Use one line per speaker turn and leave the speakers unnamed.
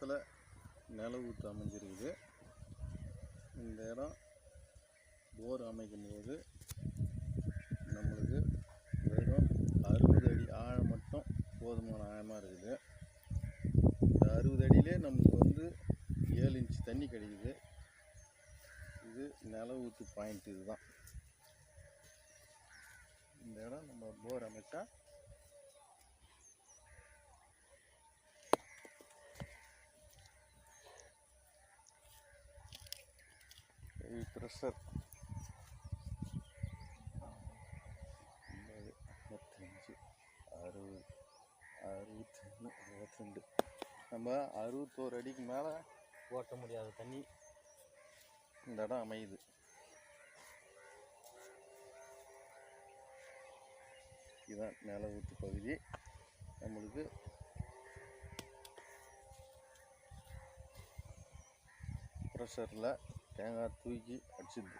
இடத்துல நில ஊற்று அமைஞ்சிருக்குது. இந்த இடம் போர் அமைக்கும் போது நம்மளுக்கு வெறும் அறுபது அடி ஆழம் மட்டும் போதுமான ஆழமாக இருக்குது. இந்த அறுபது அடியிலே நமக்கு வந்து ஏழு இன்ச் தண்ணி கிடைக்குது. இது நில ஊற்று பாயிண்ட் இதுதான். இந்த இடம் நம்ம போர் அமைச்சா ப்ரெஷர் முப்பத்தஞ்சு அறுபது அறுபத்தொன்று அறுபத்திரெண்டு நம்ம அறுபத்தோரு அடிக்கு மேலே ஓட்ட முடியாத தண்ணி இந்த இடம் அமையுது. இதுதான் நில ஊற்று பகுதி. நம்மளுக்கு ப்ரெஷரில் தேங்காய் தூக்கி அடிச்சிடுது